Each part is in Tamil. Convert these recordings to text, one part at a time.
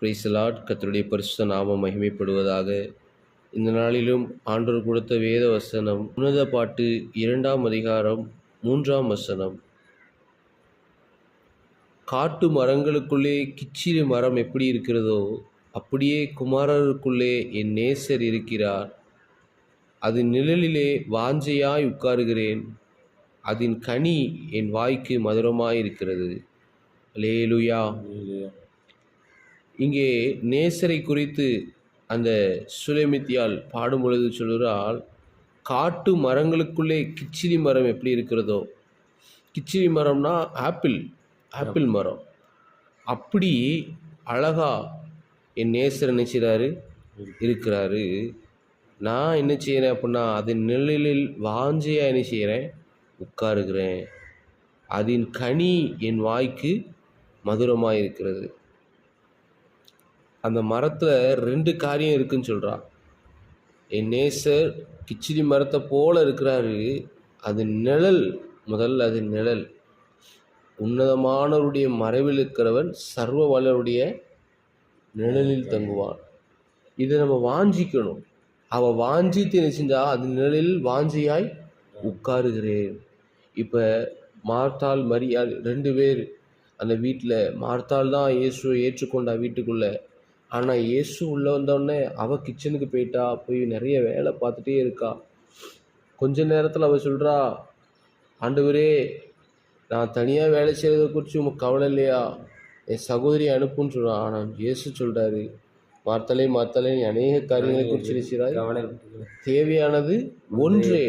பிரைசலாட் கத்தருடைய பரிசுத்த நாமம் மகிமைப்படுவதாக. இந்த நாளிலும் ஆண்டோர் கொடுத்த வேத வசனம் உன்னத பாட்டு இரண்டாம் அதிகாரம் மூன்றாம் வசனம். காட்டு மரங்களுக்குள்ளே கிச்சிறு மரம் எப்படி இருக்கிறதோ அப்படியே குமாரருக்குள்ளே என் நேசர் இருக்கிறார். அது நிழலிலே வாஞ்சையாய் உட்காருகிறேன். அதன் கனி என் வாய்க்கு மதுரமாய் இருக்கிறது லேலுயா இங்கே நேசரை குறித்து அந்த சுலைமித்தியால் பாடும் பொழுது சொல்கிறால் காட்டு மரங்களுக்குள்ளே கிச்சிலி மரம் எப்படி இருக்கிறதோ? கிச்சிலி மரம்னா ஆப்பிள் ஆப்பிள் மரம். அப்படி அழகா என் நேசர் என்ன செய்கிறாரு இருக்கிறாரு. நான் என்ன செய்கிறேன் அப்படின்னா அதன் நிழலில் வாஞ்சையாக என்ன செய்கிறேன் உட்காருகிறேன். அதன் கனி என் வாய்க்கு மதுரமாக இருக்கிறது அந்த மரத்தில் ரெண்டு காரியம் இருக்குன்னு சொல்கிறான் என் நேசர் கிச்சடி மரத்தை போல இருக்கிறாரு. அது நிழல். முதல்ல அது நிழல். உன்னதமானவருடைய மறைவில் இருக்கிறவன் சர்வ வளருடைய நிழலில் தங்குவான். இதை நம்ம வாஞ்சிக்கணும். அவள் வாஞ்சி தெரிஞ்சிருந்தா அது நிழலில் வாஞ்சியாய் உட்காருகிறேன். இப்போ மார்த்தாள் மரியாள் ரெண்டு பேர் அந்த வீட்டில் மார்த்தாள் தான் இயேசுவை ஏற்றுக்கொண்டா வீட்டுக்குள்ளே. ஆனால் இயேசு உள்ளே வந்தோடனே அவள் கிச்சனுக்கு போயிட்டா போய் நிறைய வேலை பார்த்துட்டே இருக்கா. கொஞ்ச நேரத்தில் அவள் சொல்கிறா ஆண்டவரே நான் தனியாக வேலை செய்கிறத குறித்து உமக்கு கவலை இல்லையா? என் சகோதரி அனுப்புன்னு சொல்கிறான் ஆனால் இயேசு சொல்கிறாரு மாத்தலை மாத்தலை அநேக காரியங்களை குறித்து நினைச்சாய் தேவையானது ஒன்றே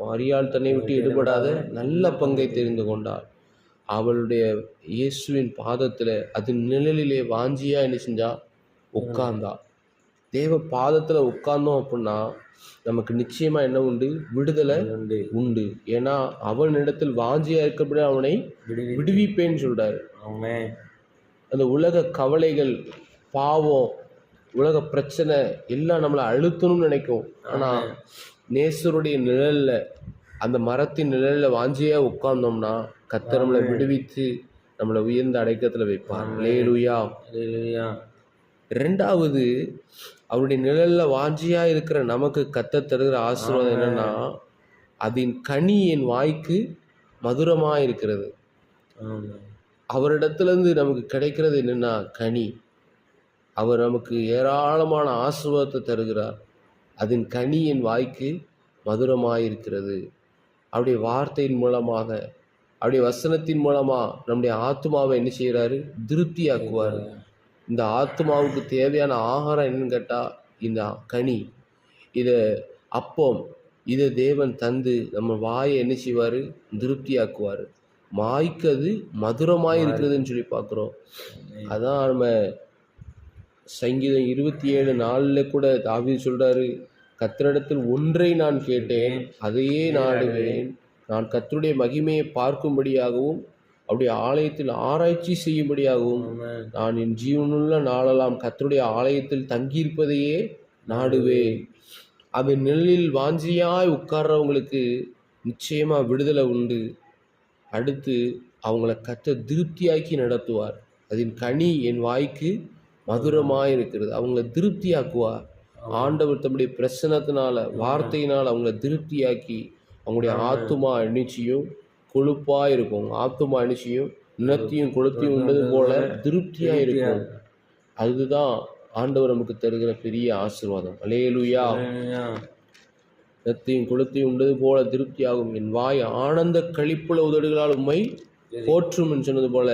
மாரியால் தன்னை விட்டு ஈடுபடாத நல்ல பங்கை தெரிந்து கொண்டாள். அவளுடைய இயேசுவின் பாதத்தில் அது நிழலிலே வாஞ்சியாக என்ன செஞ்சா? உட்கார்ந்தா. தேவ பாதத்தில் உட்கார்ந்தோம் அப்படின்னா நமக்கு நிச்சயமாக என்ன உண்டு? விடுதலை உண்டு. உண்டு. ஏன்னா அவனிடத்தில் வாஞ்சியாக இருக்கப்படி அவனை விடுவி விடுவிப்பேன்னு சொல்றாரு. ஆமென் அந்த உலக கவலைகள் பாவம் உலக பிரச்சனை எல்லாம் நம்மளை அழுத்தணும்னு நினைக்கும். ஆனால் நேசருடைய நிழல்ல அந்த மரத்தின் நிழல்ல வாஞ்சியா உட்கார்ந்தோம்னா கத்தர் நம்மளை விடுவித்து நம்மளை உயர்ந்த அடைக்கத்தில் வைப்பார். லேலுயா அல்லேலூயா ரெண்டாவது அவருடைய நிழல்ல வாஞ்சியா இருக்கிற நமக்கு கத்த தருகிற ஆசீர்வாதம் என்னன்னா அதன் கனி என் வாய்க்கு மதுரமா இருக்கிறது அவரிடத்துலேருந்து நமக்கு கிடைக்கிறது என்னென்னா கனி. அவர் நமக்கு ஏராளமான ஆசீர்வாதத்தை தருகிறார். அதன் கனி என் வாய்க்கு மதுரமாயிருக்கிறது. அவருடைய வார்த்தையின் மூலமாக அவருடைய வசனத்தின் மூலமாக நம்முடைய ஆத்மாவை என்ன செய்கிறாரு? திருப்தியாக்குவார். இந்த ஆத்மாவுக்கு தேவையான ஆகாரம் என்னன்னு கேட்டால் இந்த கனி. இதை அப்பம். இதை தேவன் தந்து நம்ம வாயை என்ன செய்வார்? திருப்தியாக்குவார். வாய்க்கு அது மதுரமாக இருக்கிறதுன்னு சொல்லி பார்க்குறோம். அதான் நம்ம சங்கீதம் இருபத்தி ஏழு நாளில் கூட தாவீது சொல்றாரு கத்தரிடத்தில் ஒன்றை நான் கேட்டேன் அதையே நாடுவேன். நான் கத்தருடைய மகிமையை பார்க்கும்படியாகவும் அவருடைய ஆலயத்தில் ஆராய்ச்சி செய்யும்படியாகவும் நான் என் ஜீவனுள்ள நாளெல்லாம் கத்தருடைய ஆலயத்தில் தங்கியிருப்பதையே நாடுவேன். அது நெல்லில் வாஞ்சியாய் உட்கார்றவங்களுக்கு நிச்சயமா விடுதலை உண்டு. அடுத்து அவங்கள கத்த திருப்தியாக்கி நடத்துவார். அதன் கனி என் வாய்க்கு மதுரமாய் இருக்கிறது அவங்கள திருப்தியாக்குவார். ஆண்டவர் தம்முடைய பிரசனத்தினால வார்த்தையினால் அவங்கள திருப்தியாக்கி அவங்களுடைய ஆத்துமா அணிச்சியும் கொழுப்பா இருக்கும் ஆத்துமா அணிச்சியும் நிலத்தையும் கொளுத்தையும் உண்டது போல திருப்தியா இருக்கும் அதுதான் ஆண்டவர் நமக்கு தருகிற பெரிய ஆசீர்வாதம். அலேலுயா. நிலத்தையும் கொளுத்தையும் உண்டது போல திருப்தியாகும். என் வாய் ஆனந்த கழிப்புல உதடுகளால் உம்மை போற்றும் என்று சொன்னது போல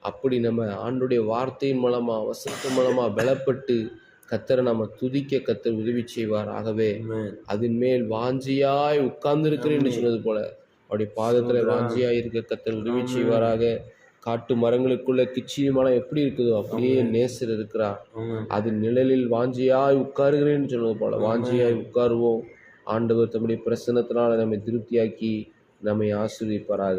அப்படி நம்ம ஆண்டுடைய வார்த்தையின் மூலமா வசனத்தின் மூலமா பலப்பட்டு கத்தரை நம்ம துதிக்க கத்தர் உதவி செய்வார் ஆகவே அதன் மேல் வாஞ்சியாய் உட்கார்ந்து என்று சொன்னது போல அவருடைய பாதத்துல வாஞ்சியாய் இருக்க கத்தர் உதவி செய்வாராக காட்டு மரங்களுக்குள்ள கிச்சிலி மரம் எப்படி இருக்குதோ அப்படியே நேசர் இருக்கிறார் ஆமென் அது நிழலில் வாஞ்சியாய் உட்காருகிறேன்னு சொன்னது போல. வாஞ்சியாய் உட்காருவோம். ஆண்டவர் தம்முடைய பிரசன்னத்தினால நம்மை திருப்தியாக்கி நம்மை ஆசீர்வதிப்பாராக.